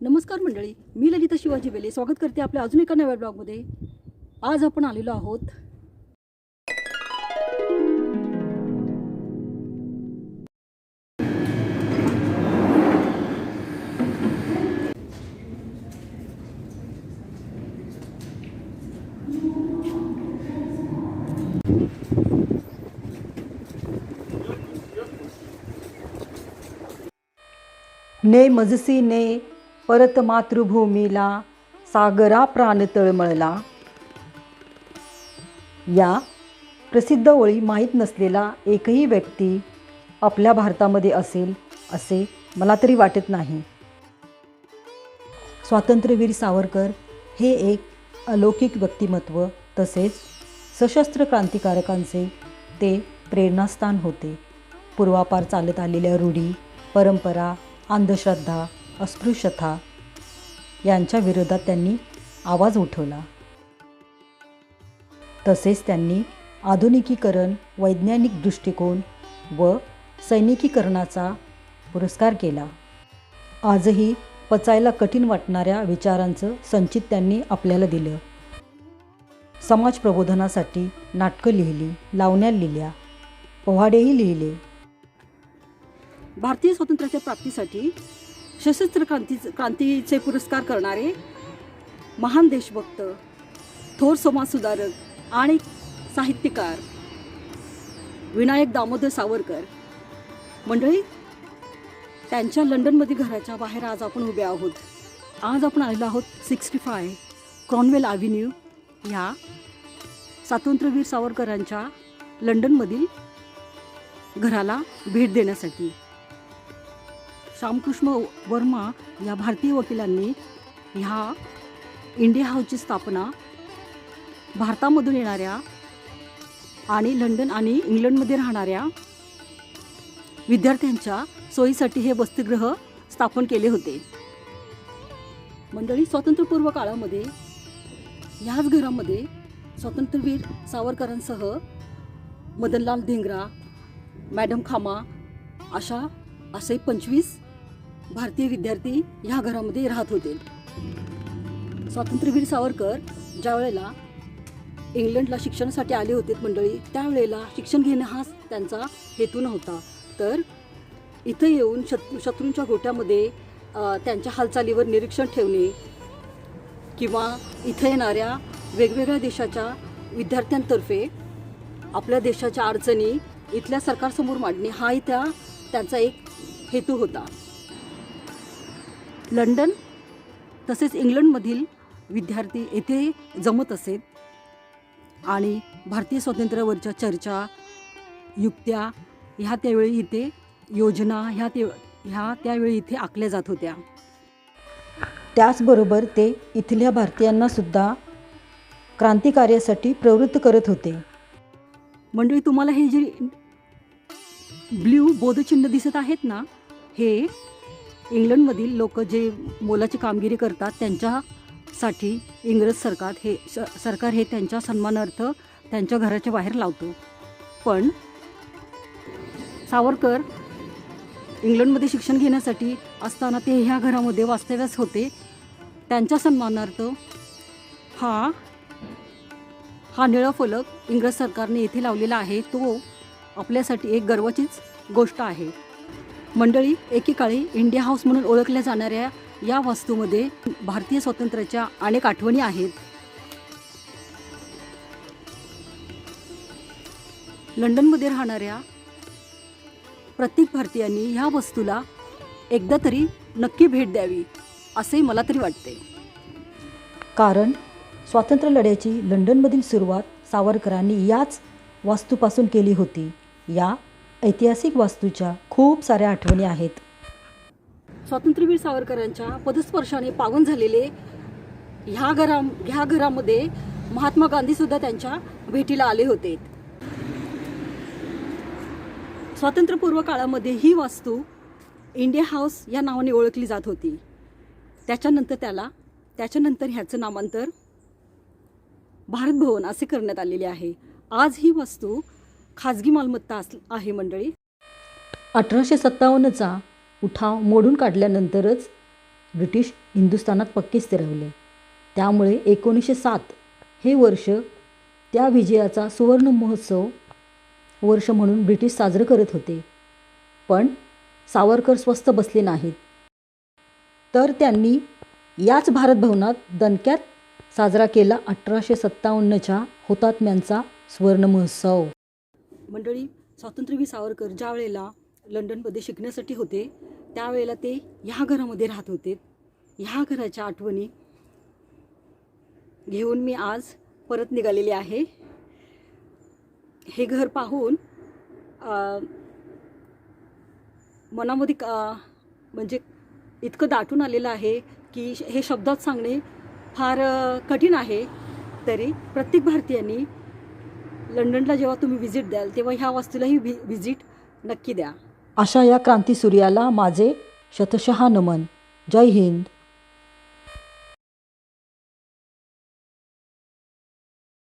नमस्कार मंडळी मी ललिता शिवाजी बेले स्वागत करते आपल्या अजून एका नव्या ब्लॉगमध्ये. आज आपण आलेलो आहोत ने मजसी ने परत मातृभूमीला सागरा प्राण तळमळला या प्रसिद्ध ओळी माहीत नसलेला एकही व्यक्ती आपल्या भारतामध्ये असेल असे मला तरी वाटत नाही. स्वातंत्र्यवीर सावरकर हे एक अलौकिक व्यक्तिमत्व तसेच सशस्त्र क्रांतिकारकांचे ते प्रेरणास्थान होते. पूर्वापार चालत आलेल्या रूढी परंपरा अंधश्रद्धा अस्पृश्यता यांच्या विरोधात त्यांनी आवाज उठवला. तसेच त्यांनी आधुनिकीकरण वैज्ञानिक दृष्टिकोन व सैनिकीकरणाचा पुरस्कार केला. आजही पचायला कठीण वाटणाऱ्या विचारांचं संचित त्यांनी आपल्याला दिलं. समाज प्रबोधनासाठी नाटकं लिहिली लावण्या लिहिल्या पोहाडेही लिहिले. भारतीय स्वातंत्र्याच्या प्राप्तीसाठी सशस्त्र क्रांती क्रांतीचे पुरस्कार करणारे महान देशभक्त थोर समाजसुधारक आणि साहित्यकार विनायक दामोदर सावरकर. मंडळी त्यांच्या लंडनमध्ये घराच्या बाहेर आज आपण उभे आहोत. आज आपण आलेलो आहोत सिक्स्टी फाय क्रॉनवेल ॲव्हेन्यू ह्या स्वातंत्र्यवीर सावरकरांच्या लंडनमधील घराला भेट देण्यासाठी. श्यामकृष्ण वर्मा या भारतीय वकिलांनी ह्या इंडिया हाऊसची स्थापना भारतामधून येणाऱ्या आणि लंडन आणि इंग्लंडमध्ये राहणाऱ्या विद्यार्थ्यांच्या सोयीसाठी हे वसतिगृह स्थापन केले होते. मंडळी स्वातंत्र्यपूर्व काळामध्ये ह्याच घरामध्ये स्वातंत्र्यवीर सावरकरांसह मदनलाल धिंगरा मॅडम खामा अशा असे पंचवीस भारतीय विद्यार्थी ह्या घरामध्ये राहत होते. स्वातंत्र्यवीर सावरकर ज्या वेळेला इंग्लंडला शिक्षणासाठी आले होते मंडळी त्यावेळेला शिक्षण घेणं हा त्यांचा हेतू नव्हता. तर इथं येऊन शत्रू शत्रूंच्या गोट्यामध्ये त्यांच्या हालचालीवर निरीक्षण ठेवणे किंवा इथं येणाऱ्या वेगवेगळ्या देशाच्या विद्यार्थ्यांतर्फे आपल्या देशाच्या अडचणी इथल्या सरकारसमोर मांडणे हाही त्या त्यांचा एक हेतू होता. लंडन तसेच इंग्लंडमधील विद्यार्थी येथे जमत असेत आणि भारतीय स्वातंत्र्यावरच्या चर्चा युक्त्या ह्या त्यावेळी इथे योजना ह्या ते ह्या त्यावेळी इथे आखल्या जात होत्या. त्याचबरोबर ते इथल्या भारतीयांना सुद्धा क्रांतिकार्यासाठी प्रवृत्त करत होते. मंडळी तुम्हाला हे जे ब्ल्यू बोधचिन्ह दिसत आहेत ना हे इंग्लंडमधील लोक जे मोलाची कामगिरी करतात त्यांच्यासाठी इंग्रज सरकार हे स सरकार हे त्यांच्या सन्मानार्थ त्यांच्या घराच्या बाहेर लावतो. पण सावरकर इंग्लंडमध्ये शिक्षण घेण्यासाठी असताना ते ह्या घरामध्ये वास्तव्यास होते. त्यांच्या सन्मानार्थ हा हा निळा फलक इंग्रज सरकारने येथे लावलेला आहे. तो आपल्यासाठी एक गर्वाचीच गोष्ट आहे. मंडळी एकेकाळी इंडिया हाऊस म्हणून ओळखल्या जाणाऱ्या या वास्तूमध्ये भारतीय स्वातंत्र्याच्या अनेक आठवणी आहेत. लंडनमध्ये राहणाऱ्या प्रत्येक भारतीयांनी ह्या वस्तूला एकदा तरी नक्की भेट द्यावी असे मला तरी वाटते कारण स्वातंत्र्य लढ्याची लंडनमधील सुरुवात सावरकरांनी याच वास्तूपासून केली होती या ऐतिहासिक वास्तूच्या खूप साऱ्या आठवणी आहेत. स्वातंत्र्यवीर सावरकरांच्या पदस्पर्शाने पावन झालेले ह्या घरा ह्या घरामध्ये महात्मा गांधी सुद्धा त्यांच्या भेटीला आले होते. स्वातंत्र्यपूर्व काळामध्ये ही वास्तू इंडिया हाऊस या नावाने ओळखली जात होती. त्याच्यानंतर त्याला त्याच्यानंतर ह्याचं नामांतर भारत भवन असे करण्यात आलेले आहे. आज ही वास्तू खाजगी मालमत्ता अस आहे मंडळी. अठराशे सत्तावन्नचा उठाव मोडून काढल्यानंतरच ब्रिटिश हिंदुस्थानात पक्के स्थिरावले त्यामुळे एकोणीसशे सात हे वर्ष त्या विजयाचा सुवर्ण महोत्सव वर्ष म्हणून ब्रिटिश साजरं करत होते. पण सावरकर स्वस्थ बसले नाहीत. तर त्यांनी याच भारत भवनात दणक्यात साजरा केला अठराशे सत्तावन्नच्या हुतात्म्यांचा सुवर्ण महोत्सव. मंडळी स्वातंत्र्यवीर सावरकर ज्या वेळेला लंडनमध्ये शिकण्यासाठी होते त्यावेळेला ते ह्या घरामध्ये राहत होते. ह्या घराच्या आठवणी घेऊन मी आज परत निघालेले आहे. हे घर पाहून मनामध्ये का म्हणजे इतकं दाटून आलेलं आहे की हे शब्दात सांगणे फार कठीण आहे. तरी प्रत्येक भारतीयांनी लंडनला जेव्हा तुम्ही व्हिजिट द्याल तेव्हा ह्या वास्तूलाही व्हि व्हिजिट नक्की द्या. अशा या क्रांती सूर्याला माझे शतशहा नमन. जय हिंद.